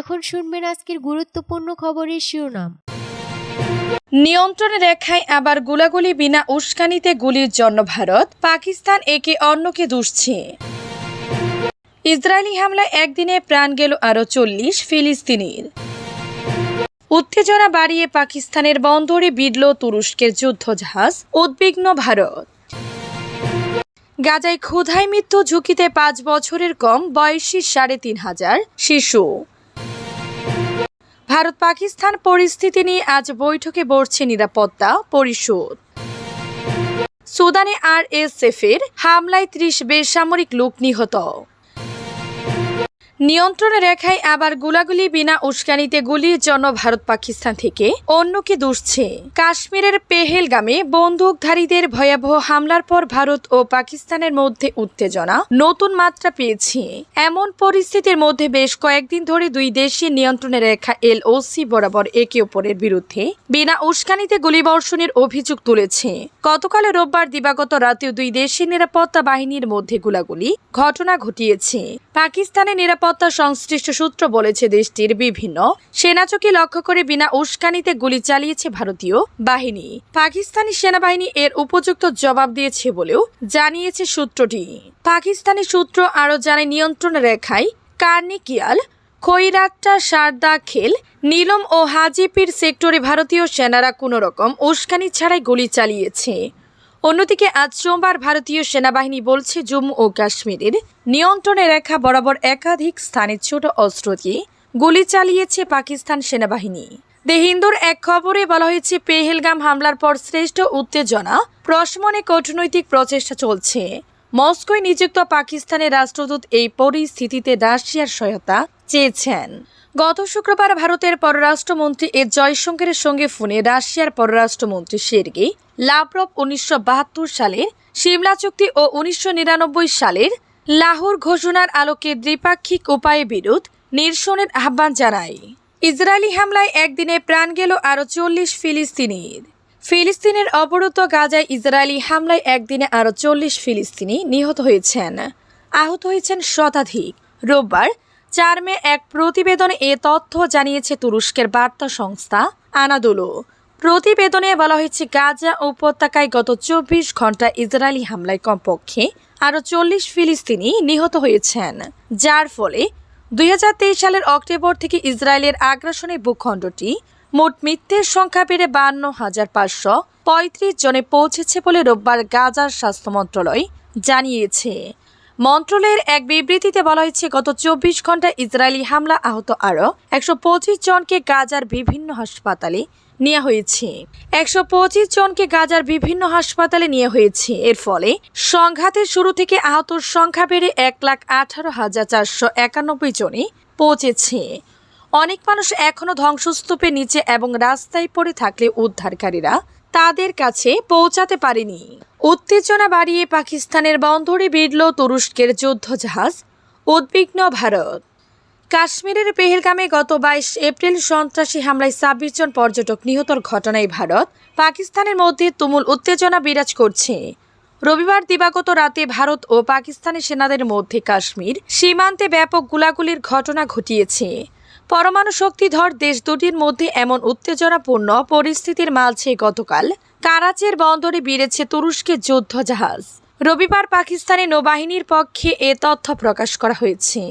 এখন শুনবেন আজকের গুরুত্বপূর্ণ খবরের শিরোনাম। নিয়ন্ত্রণ রেখায় আবার গোলাগুলি বিনা উস্কানিতে গুলির জন্য ভারত, পাকিস্তান একে অন্যকে দুষছে। ইসরায়েলি হামলায় একদিনে প্রাণ গেল আরও চল্লিশ ফিলিস্তিনির। উত্তেজনা বাড়িয়ে পাকিস্তানের বন্দরে বিডল তুরস্কের যুদ্ধজাহাজ, উদ্বিগ্ন ভারত। গাজায় ক্ষুধায় মৃত্যু ঝুঁকিতে পাঁচ বছরের কম বয়সী সাড়ে তিন হাজার শিশু। ভারত পাকিস্তান পরিস্থিতি নিয়ে আজ বৈঠকে বসছে নিরাপত্তা পরিষদ। সুদানে আর এস এর হামলায় ত্রিশ বেসামরিক লোক নিহত। নিয়ন্ত্রণ রেখায় আবার গুলাগুলি বিনা উস্কানিতে গুলির জন্য ভারত পাকিস্তান থেকে অন্যকে দুষছে। কাশ্মীরের পেহেলগামে বন্দুকধারীদের ভয়াবহ হামলার পর ভারত ও পাকিস্তানের মধ্যে উত্তেজনা নতুন মাত্রা পেয়েছে। এমন পরিস্থিতির মধ্যে বেশ কয়েকদিন ধরে দুই দেশের নিয়ন্ত্রণে রেখা এলওসি বরাবর একে অপরের বিরুদ্ধে বিনা উস্কানিতে গুলিবর্ষণের অভিযোগ তুলেছে। গতকাল রোববার দিবাগত রাতেও দুই দেশের নিরাপত্তা বাহিনীর মধ্যে গুলাগুলি ঘটনা ঘটিয়েছে। পাকিস্তানের নিরাপত্তা সংশ্লিষ্ট সূত্র বলেছে দেশটির বিভিন্ন সেনাচকি লক্ষ্য করে বিনা উস্কানিতে গুলি চালিয়েছে ভারতীয় বাহিনী। পাকিস্তানি সেনাবাহিনী এর উপযুক্ত জবাব দিয়েছে বলেও জানিয়েছে সূত্রটি। পাকিস্তানি সূত্র আরও জানায়, নিয়ন্ত্রণ রেখায় কার্নিকিয়াল খৈরাট্টা সারদা খেল, নীলম ও হাজিপির সেক্টরে ভারতীয় সেনারা কোনো রকম উস্কানি ছাড়াই গুলি চালিয়েছে। অন্যদিকে আজ সোমবার ভারতীয় সেনাবাহিনী বলছে, জম্মু ও কাশ্মীরের নিয়ন্ত্রণে রেখা বরাবর একাধিক স্থানে ছোট অস্ত্র দিয়ে গুলি চালিয়েছে পাকিস্তান সেনাবাহিনী। দ্য হিন্দুর এক খবরে বলা হয়েছে, পেহেলগাম হামলার পর শ্রেষ্ঠ উত্তেজনা, প্রশমনে কূটনৈতিক প্রচেষ্টা চলছে। মস্কোয় নিযুক্ত পাকিস্তানের রাষ্ট্রদূত এই পরিস্থিতিতে রাশিয়ার সহায়তা চেয়েছেন। গত শুক্রবার ভারতের পররাষ্ট্রমন্ত্রী এ জয়শঙ্করের সঙ্গে ফোনে রাশিয়ার পররাষ্ট্রমন্ত্রী সের্গেই লাভরভ উনিশশো সালের সিমলা চুক্তি ও উনিশশো নিরানব্বই সালের লাহোর ঘোষণার আলোকে দ্বিপাক্ষিক উপায়ে বিরোধ নিরসনের আহ্বান জানায়। ইসরায়েলি হামলায় একদিনে প্রাণ গেল আরও চল্লিশ ফিলিস্তিনির। ফিলিস্তিনের অবরুদ্ধ গাজায় ইসরায়েলি হামলায় একদিনে আরও চল্লিশ ফিলিস্তিনি নিহত হয়েছেন। আহত হয়েছেন শতাধিক। রোববার চার মে এক প্রতিবেদনে এ তথ্য জানিয়েছে তুরস্কের বার্তা সংস্থা আনাদুলো। প্রতিবেদনে বলা হয়েছে, গাজা উপত্যকায় গত চব্বিশ ঘণ্টা ইসরায়েলি হামলায় কমপক্ষে আরও চল্লিশ ফিলিস্তিনি নিহত হয়েছেন, যার ফলে দুই হাজার তেইশ সালের অক্টোবর থেকে ইসরায়েলের আগ্রাসনের ভূখণ্ডটি মোট মৃত্যুর সংখ্যা বেড়ে বান্ন হাজার পাঁচশো পঁয়ত্রিশ জনে পৌঁছেছে বলে রোববার গাজার স্বাস্থ্য মন্ত্রণালয় জানিয়েছে। মন্ত্রণালয়ের এক বিবৃতিতে বলা হয়েছে, গত চব্বিশ ঘণ্টা ইসরায়েলি হামলা আহত আরও একশো পঁচিশ জনকে গাজার বিভিন্ন হাসপাতালে নেওয়া হয়েছে। একশো পঁচিশ জনকে গাজার বিভিন্ন হাসপাতালে নিয়ে হয়েছে। এর ফলে সংঘাতের শুরু থেকে আহতর সংখ্যা বেড়ে এক লাখ আঠারো হাজার চারশো একানব্বই জনে পৌঁছেছে। অনেক মানুষ এখনও ধ্বংসস্তূপের নিচে এবং রাস্তায় পড়ে থাকলে উদ্ধারকারীরা তাদের কাছে পৌঁছাতে পারেনি। উত্তেজনা বাড়িয়ে পাকিস্তানের বন্দরে বিড়ল তুরস্কের যুদ্ধজাহাজ, উদ্বিগ্ন ভারত। কাশ্মীরের পেহেলগামে গত বাইশ এপ্রিল সন্ত্রাসী হামলায় ছাব্বিশ জন পর্যটক নিহতর ঘটনায় ভারত পাকিস্তানের মধ্যে তুমুল উত্তেজনা বিরাজ করছে। রবিবার দিবাগত রাতে ভারত ও পাকিস্তানি সেনাদের মধ্যে কাশ্মীর সীমান্তে ব্যাপক গুলাগুলির ঘটনা ঘটিয়েছে। পরমাণু শক্তিধর দেশ দুটির মধ্যে এমন উত্তেজনাপূর্ণ পরিস্থিতির মাঝে গতকাল। কারাচের বন্দরে বেড়েছে তুরস্কের যুদ্ধজাহাজ। রবিবার পাকিস্তানি নৌবাহিনীর পক্ষে এ তথ্য প্রকাশ করা হয়েছে।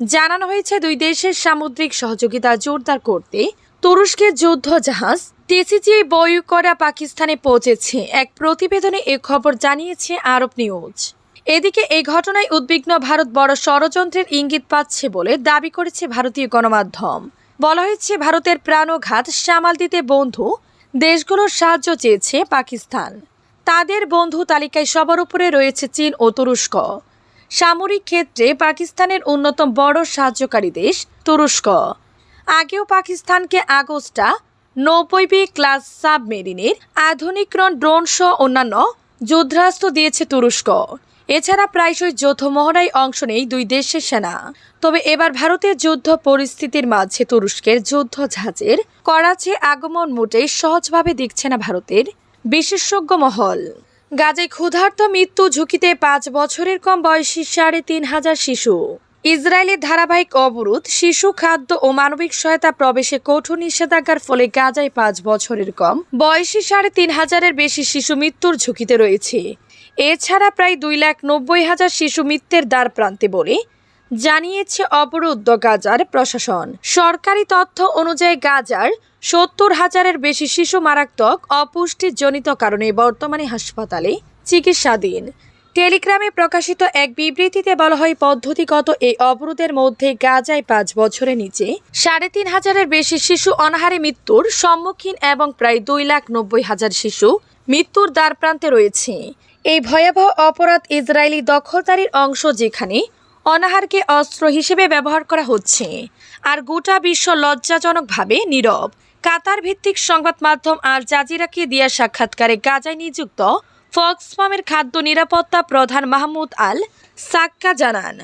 জানানো হয়েছে দুই দেশের সামুদ্রিক সহযোগিতা জোরদার করতে তুরস্কের যুদ্ধজাহাজ টিসিজি বই করা পাকিস্তানে পৌঁছেছে। এক প্রতিবেদনে এ খবর জানিয়েছে আরব নিউজ। এদিকে এই ঘটনায় উদ্বিগ্ন ভারত বড় ষড়যন্ত্রের ইঙ্গিত পাচ্ছে বলে দাবি করেছে ভারতীয় গণমাধ্যম। বলা হয়েছে, ভারতের প্রাণঘাত সামাল দিতে বন্ধু দেশগুলোর সাহায্য চেয়েছে পাকিস্তান। তাদের বন্ধু তালিকায় সবার উপরে রয়েছে চীন ও তুরস্ক। সামরিক ক্ষেত্রে পাকিস্তানের অন্যতম বড় সাহায্যকারী দেশ তুরস্ক। আগেও পাকিস্তানকে আগস্টা নব্বই বি ক্লাস সাবমেরিনের আধুনিকরণ ড্রোন সহ অন্যান্য যুদ্ধাস্ত্র দিয়েছে তুরস্ক। এছাড়া প্রায়শই যৌথ মহড়ায় অংশ নেই দুই দেশের সেনা। তবে এবার ভারতের যুদ্ধ পরিস্থিতির মাঝে তুরস্কের যুদ্ধ জাহাজের করাচি আগমন মোটেই সহজভাবে দেখছে না ভারতের বিশেষজ্ঞ মহল। গাজে ক্ষুধার্ত মৃত্যু ঝুঁকিতে পাঁচ বছরের কম বয়সী সাড়ে তিন হাজার শিশু। ইসরায়েলের ধারাবাহিক অবরোধ শিশু, খাদ্য ও মানবিক সহায়তা প্রবেশে কঠোর নিষেধাজ্ঞার ফলে গাজায় পাঁচ বছরের কম বয়সী সাড়ে তিন হাজারের বেশি শিশু মৃত্যুর ঝুঁকিতে রয়েছে। এছাড়া প্রায় দুই লাখ নব্বই হাজার শিশু মৃত্যুর দ্বার প্রান্তে বলে জানিয়েছে অবরুদ্ধ গাজার প্রশাসন। সরকারি তথ্য অনুযায়ী গাজার সত্তর হাজারের বেশি শিশু মারাত্মক অপুষ্টিজনিত কারণে বর্তমানে হাসপাতালে চিকিৎসাধীন। টেলিগ্রামে প্রকাশিত এক বিবৃতিতে বলা হয়, পদ্ধতিগত এই অবরোধের মধ্যে গাজায় পাঁচ বছরের নিচে সাড়ে তিন হাজারের বেশি শিশু অনাহারে মৃত্যুর সম্মুখীন এবং প্রায় দুই লাখ নব্বই হাজার শিশু মৃত্যুর দ্বার প্রান্তে রয়েছে। এই ভয়াবহ অপরাধ ইসরায়েলি দখলদারির অংশ যেখানে অনাহারকে অস্ত্র হিসেবে ব্যবহার করা হচ্ছে। আর গোটা বিশ্ব লজ্জাজনকভাবে নীরব। কাতার ভিত্তিক সংবাদ মাধ্যম আর জাজিরাকে দিয়া সাক্ষাৎকারে গাজায় নিযুক্ত ফক্সফামের খাদ্য নিরাপত্তা প্রধান মাহমুদ আল সাক্কা জানান,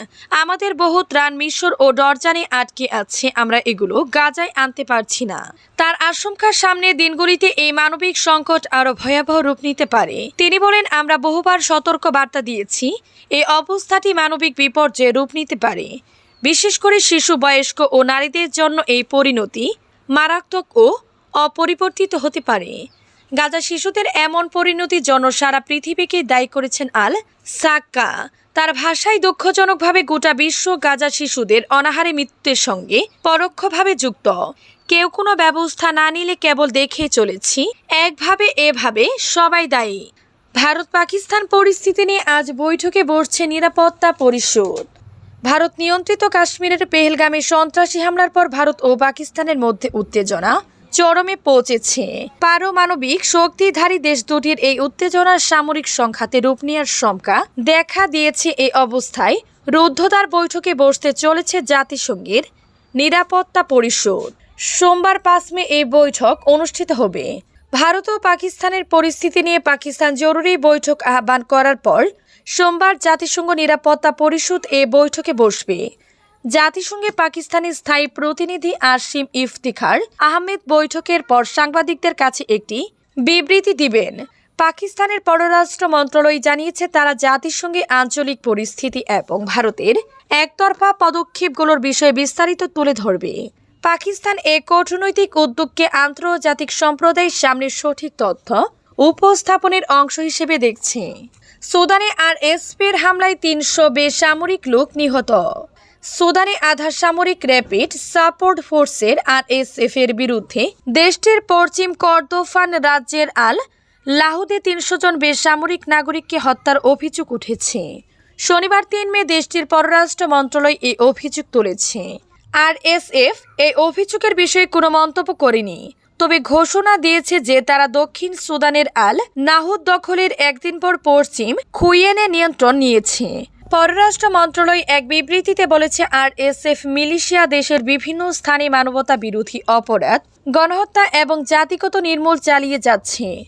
আমাদের বহু ত্রাণ মিশর ও ডরজানে আটকে আছে, আমরা এগুলো গাজায় আনতে পারছি না। তার আশঙ্কার সামনে দিনগুলিতে এই মানবিক সংকট আরও ভয়াবহ রূপ নিতে পারে। তিনি বলেন, আমরা বহুবার সতর্ক বার্তা দিয়েছি, এই অবস্থাটি মানবিক বিপর্যয়ে রূপ নিতে পারে। বিশেষ করে শিশু, বয়স্ক ও নারীদের জন্য এই পরিণতি মারাত্মক ও অপরিবর্তিত হতে পারে। গাজা শিশুদের এমন পরিণতির জন্য সারা পৃথিবীকে দায়ী করেছেন আল সাক্কা তার ভাষায় দুঃখজনকভাবে গোটা বিশ্ব গাজা শিশুদের অনাহারে মৃত্যুর সঙ্গে পরোক্ষভাবে যুক্ত। কেউ কোনো ব্যবস্থা না নিলে কেবল দেখে চলেছি, একভাবে এভাবে সবাই দায়ী। ভারত পাকিস্তান পরিস্থিতি নিয়ে আজ বৈঠকে বসছে নিরাপত্তা পরিষদ। ভারত নিয়ন্ত্রিত কাশ্মীরের পেহেলগামে সন্ত্রাসী হামলার পর ভারত ও পাকিস্তানের মধ্যে উত্তেজনা। চরমে পৌঁছেছে। পারমাণবিক শক্তিধারী দেশ দুটির এই উত্তেজনার সামরিক সংঘাতে রূপ নেওয়ার শঙ্কা দেখা দিয়েছে এই অবস্থায়। রুদ্ধদ্বার বৈঠকে বসতে চলেছে জাতিসংঘের নিরাপত্তা পরিষদ। সোমবার পাঁচ মে এই বৈঠক অনুষ্ঠিত হবে। ভারত ও পাকিস্তানের পরিস্থিতি নিয়ে পাকিস্তান জরুরি বৈঠক আহ্বান করার পর সোমবার জাতিসংঘ নিরাপত্তা পরিষদ এ বৈঠকে বসবে। জাতিসংঘে পাকিস্তানি স্থায়ী প্রতিনিধি আসিম ইফতিখার আহমেদ বৈঠকের পর সাংবাদিকদের কাছে একটি বিবৃতি দিবেন। পাকিস্তানের পররাষ্ট্র মন্ত্রণালয় জানিয়েছে, তারা জাতিসংঘে আঞ্চলিক পরিস্থিতি এবং ভারতের একতরফা পদক্ষেপগুলোর বিষয়ে বিস্তারিত তুলে ধরবে। পাকিস্তান এ কূটনৈতিক উদ্যোগকে আন্তর্জাতিক সম্প্রদায়ের সামনে সঠিক তথ্য উপস্থাপনের অংশ হিসেবে দেখছে। সুদানে আর এসপির হামলায় তিনশো বেসামরিক লোক নিহত। সুদানে আধা সামরিক র্যাপিড সাপোর্ট ফোর্সের আর এর বিরুদ্ধে দেশটির পশ্চিম কর্দোফান রাজ্যের আল লাহুদে তিনশো জন বেসামরিক নাগরিককে হত্যার অভিযোগ উঠেছে। শনিবার তিন মে দেশটির পররাষ্ট্র মন্ত্রণালয় এই অভিযোগ তুলেছে। আর এসএফ এই অভিযোগের বিষয়ে কোনো মন্তব্য করেনি, তবে ঘোষণা দিয়েছে যে তারা দক্ষিণ সুদানের আল নাহুদ দখলের একদিন পর পশ্চিম খুইয়েনে নিয়ন্ত্রণ নিয়েছে। পররাষ্ট্র মন্ত্রণালয় এক বিবৃতিতে বলেছে আর এসএফ মিলিশিয়া দেশের বিভিন্ন স্থানে মানবতা বিরোধী অপরাধ, গণহত্যা এবং জাতিগত নির্মূল চালিয়ে যাচ্ছে।